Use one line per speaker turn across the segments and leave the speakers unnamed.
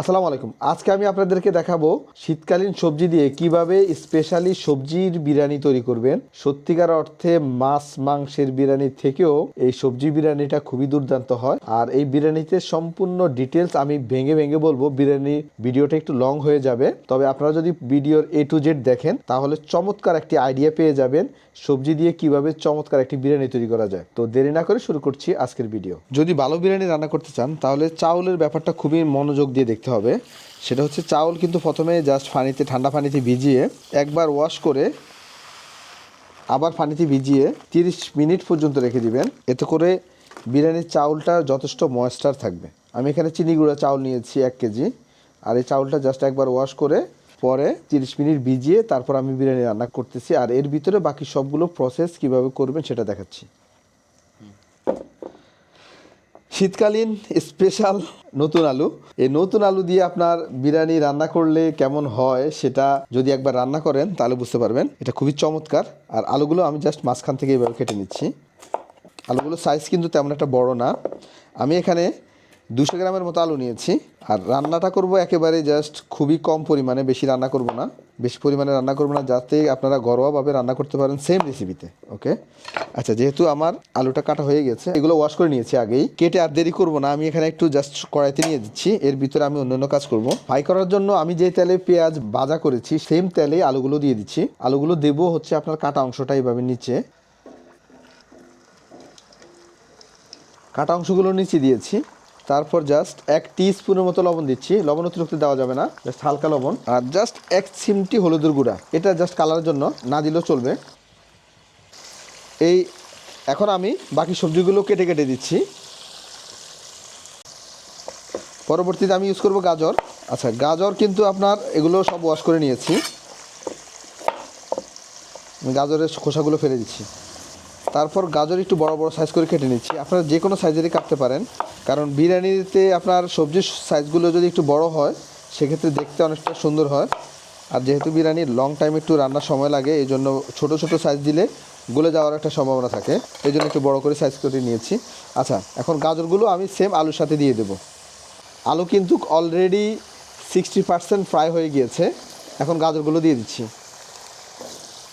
আসসালামু আলাইকুম। আজকে আমি আপনাদেরকে দেখাবো শীতকালীন সবজি দিয়ে কীভাবে স্পেশালি সবজির বিরিয়ানি তৈরি করবেন। সত্যিকার অর্থে মাছ, মাংসের বিরিয়ানি থেকেও এই সবজি বিরিয়ানিটা খুবই দুর্দান্ত হয়। আর এই বিরিয়ানিতে সম্পূর্ণ ডিটেলস আমি ভেঙে ভেঙে বলব, বিরিয়ানি ভিডিওটা একটু লং হয়ে যাবে। তবে আপনারা যদি ভিডিওর এ টু জেড দেখেন, তাহলে চমৎকার একটি আইডিয়া পেয়ে যাবেন সবজি দিয়ে কীভাবে চমৎকার একটি বিরিয়ানি তৈরি করা যায়। তো দেরি না করে শুরু করছি আজকের ভিডিও যদি ভালো বিরিয়ানি রান্না করতে চান, তাহলে চাউলের ব্যাপারটা খুবই মনোযোগ দিয়ে দেখতে হবে। সেটা হচ্ছে চাউল কিন্তু প্রথমে জাস্ট পানিতে, ঠান্ডা পানিতে ভিজিয়ে একবার ওয়াশ করে আবার পানিতে ভিজিয়ে তিরিশ মিনিট পর্যন্ত রেখে দিবেন। এতে করে বিরিয়ানির চাউলটা যথেষ্ট ময়েশ্চার থাকবে। আমি এখানে চিনি গুঁড়া চাউল নিয়েছি এক কেজি। আর এই চাউলটা জাস্ট একবার ওয়াশ করে পরে তিরিশ মিনিট ভিজিয়ে তারপর আমি বিরিয়ানি রান্না করতেছি। আর এর ভিতরে বাকি সবগুলো প্রসেস কীভাবে করবেন সেটা দেখাচ্ছি। শীতকালীন স্পেশাল নতুন আলু। এই নতুন আলু দিয়ে আপনার বিরিয়ানি রান্না করলে কেমন হয় সেটা যদি একবার রান্না করেন তাহলে বুঝতে পারবেন। এটা খুবই চমৎকার। আর আলুগুলো আমি জাস্ট মাঝখান থেকে এইভাবে কেটে নিচ্ছি। আলুগুলো সাইজ কিন্তু তেমন একটা বড় না। আমি এখানে দুশো গ্রামের মতো আলু নিয়েছি। আর রান্নাটা করব একেবারে জাস্ট খুবই কম পরিমাণে, বেশি রান্না করব না। বেশি পরিমাণে রান্না করব না, যাতে আপনারা ঘরোয়াভাবে রান্না করতে পারেন সেম রেসিপিতে ওকে আচ্ছা যেহেতু আমার আলুটা কাটা হয়ে গেছে, এগুলো ওয়াশ করে নিয়েছি আগেই। কেটে আর দেরি করব না, আমি এখানে একটু জাস্ট কড়াইতে নিয়ে দিচ্ছি এর ভিতরে আমি অন্যান্য কাজ করব। ফ্রাই করার জন্য আমি যে তেলে পেঁয়াজ ভাজা করেছি সেম তেলে আলুগুলো দিয়ে দিচ্ছি। আলুগুলো দেবো হচ্ছে আপনার কাটা অংশটা এইভাবে নিচে। কাটা অংশগুলো নিচে দিয়েছি। তারপর জাস্ট এক টি স্পুনের মতো লবণ দিচ্ছি। লবণ অতিরিক্ত দেওয়া যাবে না জাস্ট হালকা লবণ। আর জাস্ট এক চিমটি হলুদের গুঁড়া। এটা জাস্ট কালারের জন্য, না দিলেও চলবে। এই, এখন আমি বাকি সবজিগুলো কেটে কেটে দিচ্ছি। পরবর্তীতে আমি ইউজ করব গাজর। আচ্ছা গাজর কিন্তু আপনার এগুলো সব ওয়াশ করে নিয়েছি। গাজরের খোসাগুলো ফেলে দিচ্ছি। তারপর গাজর একটু বড় বড় সাইজ করে কেটে নিচ্ছি। আপনারা যে কোনো সাইজেরই কাটতে পারেন। কারণ বিরিয়ানিতে আপনার সবজির সাইজগুলো যদি একটু বড় হয়, সেক্ষেত্রে দেখতে অনেকটা সুন্দর হয়। আর যেহেতু বিরিয়ানির লং টাইম একটু রান্নার সময় লাগে, এই জন্য ছোটো ছোটো সাইজ দিলে গলে যাওয়ার একটা সম্ভাবনা থাকে। এই জন্য একটু বড় করে সাইজ করে নিয়েছি। আচ্ছা এখন গাজরগুলো আমি সেম আলুর সাথে দিয়ে দেবো। আলু কিন্তু অলরেডি সিক্সটি পার্সেন্ট ফ্রাই হয়ে গিয়েছে। এখন গাজরগুলো দিয়ে দিচ্ছি।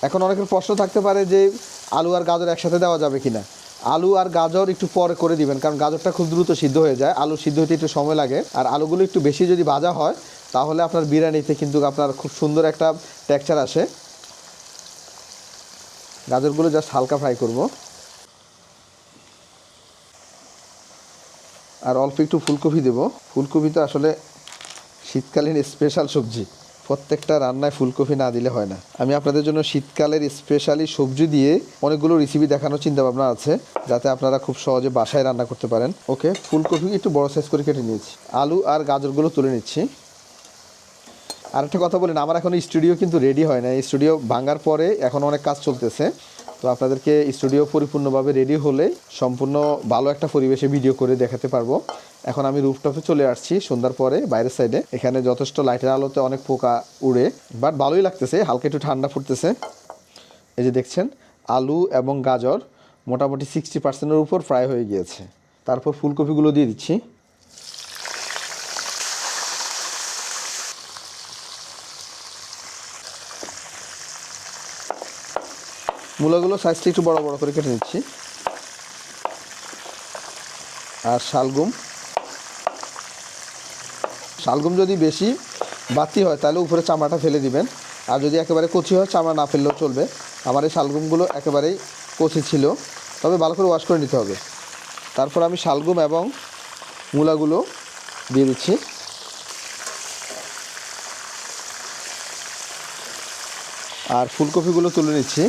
এখন অনেকের প্রশ্ন থাকতে পারে যে আলু আর গাজর একসাথে দেওয়া যাবে কি না আলু আর গাজর একটু পরে করে দিবেন, কারণ গাজরটা খুব দ্রুত সিদ্ধ হয়ে যায়। আলু সিদ্ধ হতে একটু সময় লাগে। আর আলুগুলো একটু বেশি যদি ভাজা হয়, তাহলে আপনার বিরিয়ানিতে কিন্তু আপনার খুব সুন্দর একটা টেক্সচার আসে। গাজরগুলো জাস্ট হালকা ফ্রাই করব। আর অল্প একটু ফুলকপি দেব। ফুলকপি তো আসলে শীতকালীন স্পেশাল সবজি। প্রত্যেকটা রান্নায় ফুলকপি না দিলে হয় না। আমি আপনাদের জন্য শীতকালের স্পেশালি সবজি দিয়ে অনেকগুলো রেসিপি দেখানোর চিন্তা ভাবনা আছে, যাতে আপনারা খুব সহজে বাসায় রান্না করতে পারেন। ওকে, ফুলকপি একটু বড় সাইজ করে কেটে নিয়েছি। আলু আর গাজরগুলো তুলে নিচ্ছি। আর একটা কথা বলেন আমার এখন স্টুডিও কিন্তু রেডি হয় না স্টুডিও ভাঙার পরে এখন অনেক কাজ চলতেছে। তো আপনাদেরকে স্টুডিও পরিপূর্ণভাবে রেডি হলে সম্পূর্ণ ভালো একটা পরিবেশে ভিডিও করে দেখাতে পারব। এখন আমি রুফটপে চলে আসছি, সন্ধ্যার পরে বাইরের সাইডে এখানে যথেষ্ট লাইটের আলোতে অনেক পোকা উড়ে বাট ভালোই লাগতেছে, হালকা একটু ঠান্ডা ফুটতেছে এই যে দেখছেন, আলু এবং গাজর মোটামুটি সিক্সটি পার্সেন্টের উপর ফ্রাই হয়ে গিয়েছে। তারপর ফুলকপিগুলো দিয়ে দিচ্ছি। মূলাগুলো সাইজটা একটু বড় বড় করে কেটে নিচ্ছি। আর শালগুম। শালগুম যদি বেশি বাতি হয়, তাহলে উপরে চামড়াটা ফেলে দিবেন। আর যদি একেবারে কচি হয়, চামড়া না ফেললেও চলবে। আমার এই শালগুমগুলো একেবারেই কচি ছিল। তবে ভালো করে ওয়াশ করে নিতে হবে। তারপর আমি শালগুম এবং মূলাগুলো দিয়ে দিচ্ছি। আর ফুলকপিগুলো তুলে নিচ্ছি।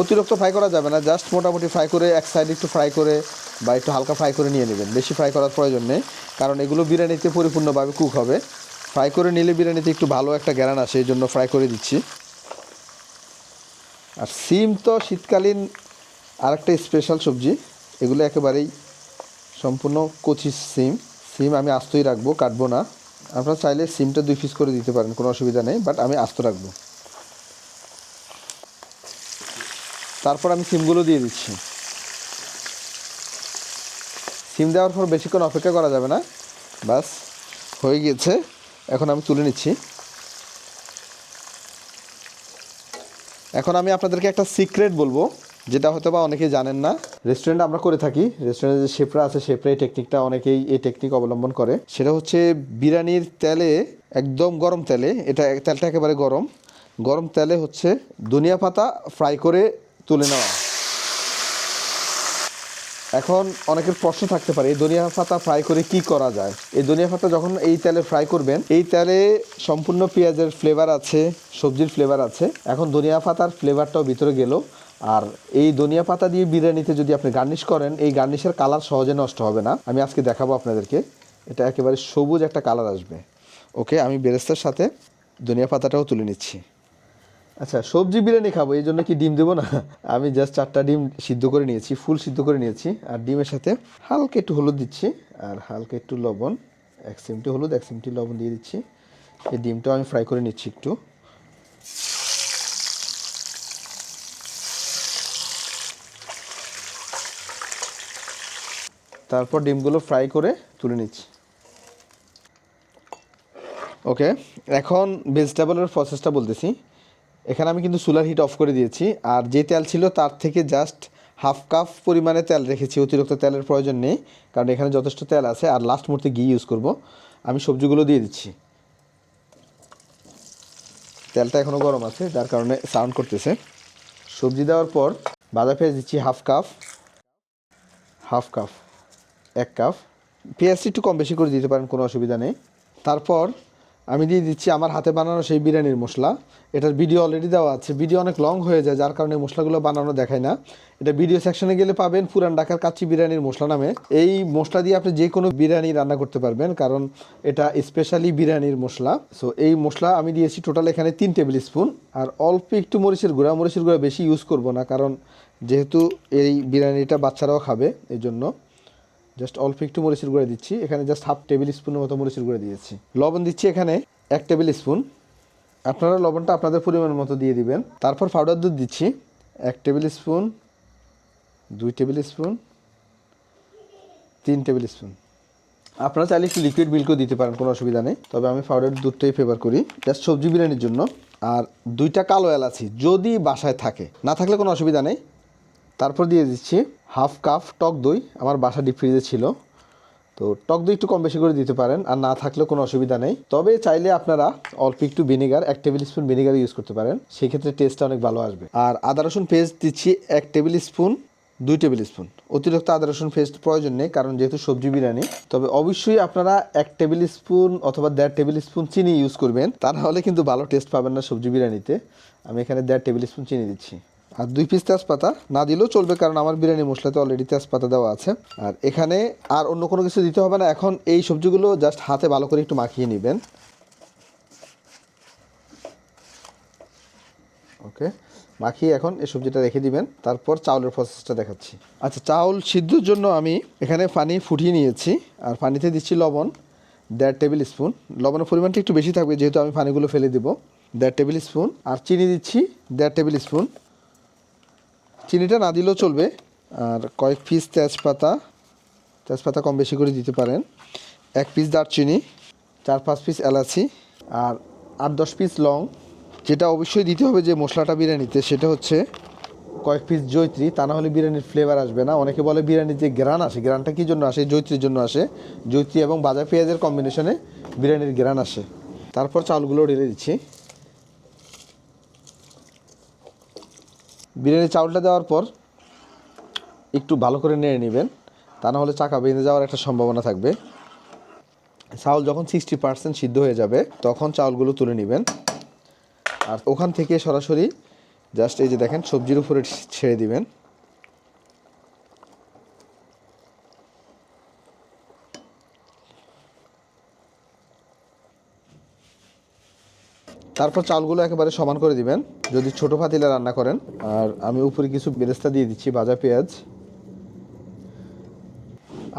অতিরিক্ত ফ্রাই করা যাবে না জাস্ট মোটামুটি ফ্রাই করে এক সাইড একটু ফ্রাই করে বা একটু হালকা ফ্রাই করে নিয়ে নেবেন। বেশি ফ্রাই করার প্রয়োজন নেই, কারণ এগুলো বিরিয়ানিতে পরিপূর্ণভাবে কুক হবে। ফ্রাই করে নিলে বিরিয়ানিতে একটু ভালো একটা গ্যারান আসে, এই জন্য ফ্রাই করে দিচ্ছি। আর সিম তো শীতকালীন আরেকটা স্পেশাল সবজি, এগুলো একেবারেই সম্পূর্ণ কচি সিম। সিম আমি আস্তই রাখব, কাটবো না। আপনারা চাইলে সিমটা দুই পিস করে দিতে পারেন, কোনো অসুবিধা নেই বাট আমি আস্ত রাখব। তারপর আমি সিমগুলো দিয়ে দিচ্ছি। সিম দেওয়ার পর বেশিক্ষণ অপেক্ষা করা যাবে না। বাস হয়ে গিয়েছে। এখন আমি তুলে নিচ্ছি। এখন আমি আপনাদেরকে একটা সিক্রেট বলব, যেটা হয়তো বা অনেকেই জানেন না। রেস্টুরেন্ট আমরা করে থাকি। রেস্টুরেন্টে যে শেফরা আছে, শেফরা এই টেকনিকটা অনেকেই এই টেকনিক অবলম্বন করে। সেটা হচ্ছে বিরিয়ানির তেলে, একদম গরম তেলে, এটা তেলটা একেবারে গরম। গরম তেলে হচ্ছে ধনিয়া পাতা ফ্রাই করে তুলে নেওয়া। এখন অনেকের প্রশ্ন থাকতে পারে, এই ধনিয়া পাতা ফ্রাই করে কি করা যায়? এই ধনিয়া পাতা যখন এই তেলে ফ্রাই করবেন, এই তেলে সম্পূর্ণ পেঁয়াজের ফ্লেভার আছে, সবজির ফ্লেভার আছে। এখন ধনিয়া পাতার ফ্লেভারটাও ভিতরে গেল। আর এই ধনিয়া পাতা দিয়ে বিরিয়ানিতে যদি আপনি গার্নিশ করেন, এই গার্নিশের কালার সহজে নষ্ট হবে না। আমি আজকে দেখাবো আপনাদেরকে। এটা একেবারে সবুজ একটা কালার আসবে। ওকে আমি বেরেস্তার সাথে ধনিয়া পাতাটাও তুলে নিচ্ছি। আচ্ছা সবজি বিরিয়ানি খাব, এই জন্য কি ডিম দেবো না? আমি জাস্ট চারটা ডিম সিদ্ধ করে নিয়েছি, ফুল সিদ্ধ করে নিয়েছি, আর ডিমের সাথে হালকা একটু হলুদ দিচ্ছি, আর হালকা একটু লবণ, এক সিমটি হলুদ, এক সিমটি লবণ দিয়ে দিচ্ছি। এই ডিমটাও আমি ফ্রাই করে নিচ্ছি একটু। তারপর ডিমগুলো ফ্রাই করে তুলে নিচ্ছি। ওকে এখন ভেজিটেবলের প্রসেসটা বলতেছি। এখানে আমি কিন্তু সোলার হিট অফ করে দিয়েছি। আর যে তেল ছিল তার থেকে জাস্ট হাফ কাপ পরিমাণে তেল রেখেছি। অতিরিক্ত তেলের প্রয়োজন নেই, কারণ এখানে যথেষ্ট তেল আছে। আর লাস্ট মুহূর্তে ঘি ইউজ করব। আমি সবজিগুলো দিয়ে দিচ্ছি। তেলটা এখনও গরম আছে, যার কারণে সাউন্ড করতেছে। সবজি দেওয়ার পর বাঁধা পেঁয়াজ দিচ্ছি হাফ কাপ হাফ কাপ এক কাপ পেঁয়াজটি একটু কম বেশি করে দিতে পারেন, কোনো অসুবিধা নেই। তারপর আমি দিয়ে দিচ্ছি, আমার হাতে বানানো সেই বিরিয়ানির মশলা। এটার ভিডিও অলরেডি দেওয়া আছে। ভিডিও অনেক লং হয়ে যায়, যার কারণে মশলাগুলো বানানো দেখায় না। এটা ভিডিও সেকশনে গেলে পাবেন পুরান ঢাকার কাচ্চি বিরিয়ানির মশলা নামে। এই মশলা দিয়ে আপনি যে কোনো বিরিয়ানি রান্না করতে পারবেন, কারণ এটা স্পেশালি বিরিয়ানির মশলা। সো এই মশলা আমি দিয়েছি টোটাল এখানে তিন টেবিল স্পুন আর অল্প একটু মরিচের গুঁড়া মরিচের গুঁড়া বেশি ইউজ করব না, কারণ যেহেতু এই বিরিয়ানিটা বাচ্চারাও খাবে এই জন্য জাস্ট অল্প একটু মরিচের গুঁড়া দিচ্ছি। এখানে জাস্ট হাফ টেবিল স্পুনের মতো মরিচের গুঁড়া দিয়েছি। লবণ দিচ্ছি এখানে এক টেবিল স্পুন আপনারা লবণটা আপনাদের পরিমাণ মতো দিয়ে দিবেন। তারপর পাউডার দুধ দিচ্ছি। এক টেবিল স্পুন দুই টেবিল স্পুন তিন টেবিল স্পুন আপনারা চাইলে একটু লিকুইড মিল্কও দিতে পারেন, কোনো অসুবিধা নেই। তবে আমি পাউডার দুধটাই ফেভার করি। জাস্ট সবজি বিরিয়ানির জন্য। আর দুইটা কালো এলাচি যদি বাসায় থাকে। না থাকলে কোনো অসুবিধা নেই। তারপর দিয়ে দিচ্ছি হাফ কাপ টক দই আমার বাসা ডিপ ফ্রিজে ছিল। তো টক দই একটু কম বেশি করে দিতে পারেন আর না থাকলেও কোনো অসুবিধা নেই। তবে চাইলে আপনারা অল্প একটু ভিনেগার এক টেবিল স্পুন ভিনেগার ইউজ করতে পারেন। সেক্ষেত্রে টেস্টটা অনেক ভালো আসবে। আর আদা রসুন পেস্ট দিচ্ছি এক টেবিল স্পুন দুই টেবিল স্পুন অতিরিক্ত আদা রসুন পেস্ট প্রয়োজন নেই, কারণ যেহেতু সবজি বিরিয়ানি, তবে অবশ্যই আপনারা এক টেবিল স্পুন অথবা দেড় টেবিল স্পুন চিনি ইউজ করবেন। তা নাহলে কিন্তু ভালো টেস্ট পাবেন না সবজি বিরিয়ানিতে। আমি এখানে দেড় টেবিল স্পুন চিনি দিচ্ছি। আর দুই পিস তেজপাতা না দিলেও চলবে কারণ আমার বিরিয়ানি মশলাতে অলরেডি তেজপাতা দেওয়া আছে। আর এখানে আর অন্য কোনো কিছু দিতে হবে না। এখন এই সবজিগুলো জাস্ট হাতে ভালো করে একটু মাখিয়ে নেবেন। ওকে মাখিয়ে এখন এই সবজিটা রেখে দিবেন। তারপর চাউলের প্রসেসটা দেখাচ্ছি। আচ্ছা চাউল সিদ্ধর জন্য আমি এখানে পানি ফুটিয়ে নিয়েছি। আর পানিতে দিচ্ছি লবণ, দেড় টেবিল স্পুন। লবণের পরিমাণটা একটু বেশি থাকবে, যেহেতু আমি পানিগুলো ফেলে দিব। দেড় টেবিল স্পুন। আর চিনি দিচ্ছি দেড় টেবিল স্পুন। চিনিটা না দিলেও চলবে। আর কয়েক পিস তেজপাতা তেজপাতা কম বেশি করে দিতে পারেন। এক পিস দারচিনি, চার পাঁচ পিস এলাচি, আর আট দশ পিস লং। যেটা অবশ্যই দিতে হবে যে মশলাটা বিরিয়ানিতে, সেটা হচ্ছে কয়েক পিস জৈত্রী তা না হলে বিরিয়ানির ফ্লেভার আসবে না। অনেকে বলে বিরিয়ানির যে গ্রান আসে গ্রানটা কী জন্য আসে? জৈত্রীর জন্য আসে। জৈত্রী এবং বাজার পেঁয়াজের কম্বিনেশনে বিরিয়ানির গ্রান আসে। তারপর চাউলগুলো ঢেলে দিচ্ছি। বিরিয়ানি চাউলটা দেওয়ার পর একটু ভালো করে নেড়ে নেবেন। তা না হলে চাকা বেঁধে যাওয়ার একটা সম্ভাবনা থাকবে। চাউল যখন সিক্সটি পার্সেন্ট সিদ্ধ হয়ে যাবে, তখন চাউলগুলো তুলে নেবেন। আর ওখান থেকে সরাসরি জাস্ট এই যে দেখেন, সবজির উপরে ছেড়ে দিবেন। তারপর চালগুলো একেবারে সমান করে দিবেন। যদি ছোট পাতিলে রান্না করেন, আর আমি উপরে কিছু বেরেস্তা দিয়ে দিচ্ছি, ভাজা পেঁয়াজ।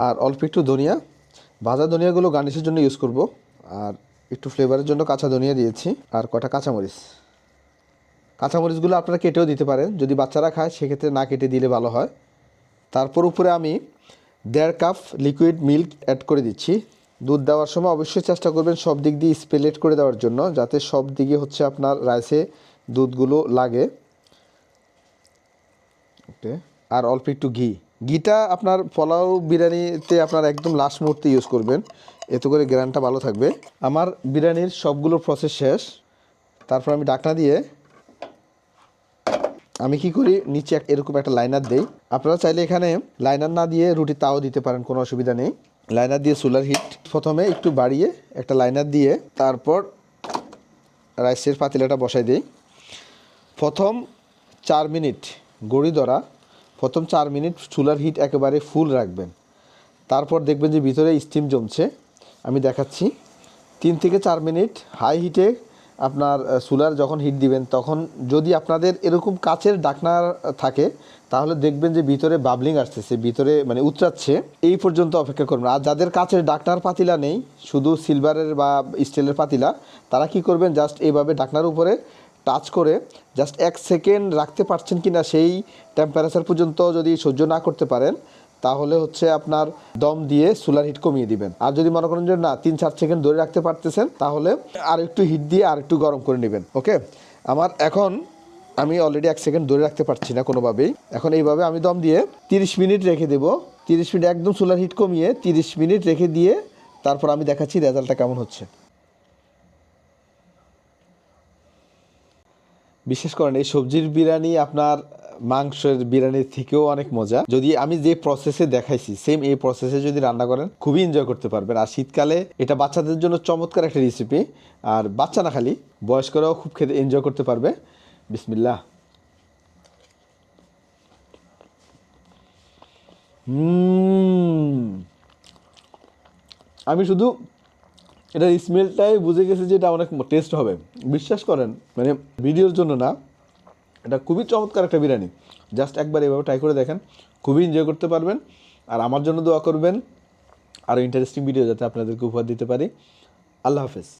আর অল্প একটু ধনিয়া। ভাজা ধনিয়াগুলো গার্নিশের জন্য ইউজ করব। আর একটু ফ্লেভারের জন্য কাঁচা ধনিয়া দিয়েছি, আর কটা কাঁচামরিচ। কাঁচামরিচগুলো আপনারা কেটেও দিতে পারেন। যদি বাচ্চারা খায়, সেক্ষেত্রে না কেটে দিলে ভালো হয়। তারপর উপরে আমি দেড় কাপ লিকুইড মিল্ক অ্যাড করে দিচ্ছি। দুধ দেওয়ার সময় অবশ্যই চেষ্টা করবেন সব দিক দিয়ে স্পেলেট করে দেওয়ার জন্য, যাতে সব দিকে হচ্ছে আপনার রাইসে দুধগুলো লাগে। ওকে, আর অল্প একটু ঘি। ঘিটা আপনার পোলাও বিরিয়ানিতে আপনার একদম লাস্ট মুহূর্তে ইউজ করবেন। এতে করে গ্রানটা ভালো থাকবে। আমার বিরিয়ানির সবগুলো প্রসেস শেষ। তারপর আমি ডাকনা দিয়ে আমি কি করি, নিচে এরকম একটা লাইনার দেই। আপনারা চাইলে এখানে লাইনার না দিয়ে রুটি তাও দিতে পারেন, কোনো অসুবিধা নেই। লাইনার দিয়ে সোলার হিট প্রথমে একটু বাড়িয়ে একটা লাইনার দিয়ে তারপর রাইসের পাতিলাটা বসাই দিই। প্রথম চার মিনিট গড়ি ধরা, প্রথম চার মিনিট সোলার হিট একেবারে ফুল রাখবেন। তারপর দেখবেন যে ভিতরে স্টিম জমছে। আমি দেখাচ্ছি। তিন থেকে চার মিনিট হাই হিটে আপনার চুলার যখন হিট দিবেন, তখন যদি আপনাদের এরকম কাচের ডাকনা থাকে, তাহলে দেখবেন যে ভিতরে বাবলিং আসতেছে, ভিতরে মানে উতরাচ্ছে। এই পর্যন্ত অপেক্ষা করবেন। আর যাদের কাচের ডাকনার পাতিলা নেই, শুধু সিলভারের বা স্টিলের পাতিলা, তারা কি করবেন? জাস্ট এইভাবে ডাকনার উপরে টাচ করে জাস্ট এক সেকেন্ড রাখতে পারছেন কি না সেই টেম্পারেচার পর্যন্ত যদি সহ্য না করতে পারেন তাহলে হচ্ছে আপনার দম দিয়ে সোলার হিট কমিয়ে দিবেন। আর যদি মনে করেন যে না, তিন চার সেকেন্ড ধরে রাখতে পারতেছেন, তাহলে আর একটু হিট দিয়ে আর একটু গরম করে নেবেন ওকে আমার এখন আমি অলরেডি এক সেকেন্ড ধরে রাখতে পারছি না কোনোভাবেই। এখন এইভাবে আমি দম দিয়ে তিরিশ মিনিট রেখে দেবো। তিরিশ মিনিট একদম সোলার হিট কমিয়ে তিরিশ মিনিট রেখে দিয়ে তারপর আমি দেখাচ্ছি রেজাল্টটা কেমন হচ্ছে। বিশেষ করেন এই সবজির বিরিয়ানি আপনার মাংসের বিরিয়ানির থেকেও অনেক মজা। যদি আমি যে প্রসেসে দেখাইছি সেম এই প্রসেসে যদি রান্না করেন, খুবই এনজয় করতে পারবেন। আর শীতকালে এটা বাচ্চাদের জন্য চমৎকার একটা রেসিপি আর বাচ্চা না খালি, বয়স্করাও খুব খেতে এনজয় করতে পারবে। বিসমিল্লাহ। হুম। আমি শুধু এটার স্মেলটাই বুঝে গেছি যে এটা অনেক টেস্ট হবে। বিশ্বাস করেন মানে ভিডিওর জন্য না এটা খুবই চমৎকার একটা বিরিয়ানি। জাস্ট একবার এভাবে ট্রাই করে দেখেন। খুবই এনজয় করতে পারবেন। আর আমার জন্য দোয়া করবেন। আরও ইন্টারেস্টিং ভিডিও যাতে আপনাদেরকে উপহার দিতে পারি। আল্লাহ হাফেজ।